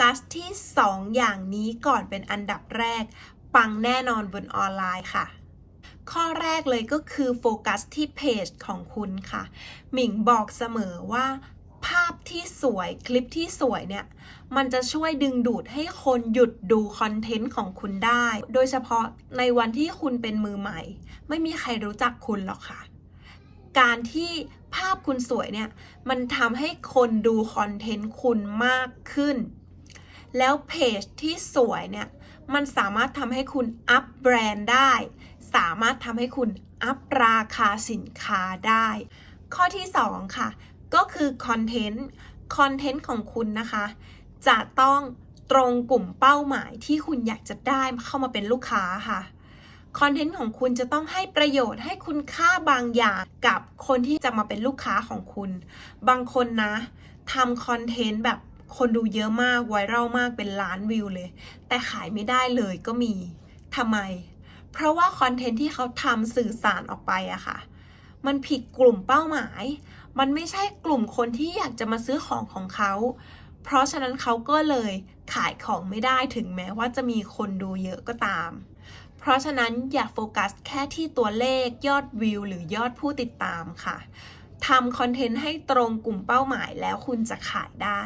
กัสที่ 2 อย่างนี้ก่อนเป็นอันดับแรก ปังแน่นอนบนออนไลน์ค่ะ ข้อแรกเลยก็คือโฟกัสที่เพจของคุณค่ะ หมิงบอกเสมอว่าภาพที่สวยคลิปที่สวยเนี่ย มันจะช่วยดึงดูดให้คนหยุดดูคอนเทนต์ของคุณได้ โดยเฉพาะในวันที่คุณเป็นมือใหม่ ไม่มีใครรู้จักคุณหรอกค่ะ การที่ภาพคุณสวยเนี่ย มันทำให้คนดูคอนเทนต์คุณมากขึ้น แล้วเพจที่สวยเนี่ยมันสามารถทำให้คุณอัพแบรนด์ได้ สามารถทำให้คุณอัพราคาสินค้าได้ ข้อที่ 2 ค่ะ ก็คือคอนเทนต์ คอนเทนต์ของคุณนะคะ จะต้องตรงกลุ่มเป้าหมายที่คุณอยากจะได้เข้ามาเป็นลูกค้าค่ะ คอนเทนต์ของคุณจะต้องให้ประโยชน์ให้คุณค่าบางอย่างกับคนที่จะมาเป็นลูกค้าของคุณ บางคนนะทำคอนเทนต์แบบ คนดูเยอะมากไวรัลมากเป็นล้านวิวเลย แต่ขายไม่ได้เลยก็มีทำไม เพราะว่าคอนเทนต์ที่เขาทำสื่อสารออกไปอะค่ะ มันผิดกลุ่มเป้าหมาย มันไม่ใช่กลุ่มคนที่อยากจะมาซื้อของของเขา เพราะฉะนั้นเขาก็เลยขายของไม่ได้ถึงแม้ว่าจะมีคนดูเยอะก็ตาม เพราะฉะนั้นอย่าโฟกัสแค่ที่ตัวเลขยอดวิวหรือยอดผู้ติดตามค่ะทำคอนเทนต์ให้ตรงกลุ่มเป้าหมายแล้วคุณจะขายได้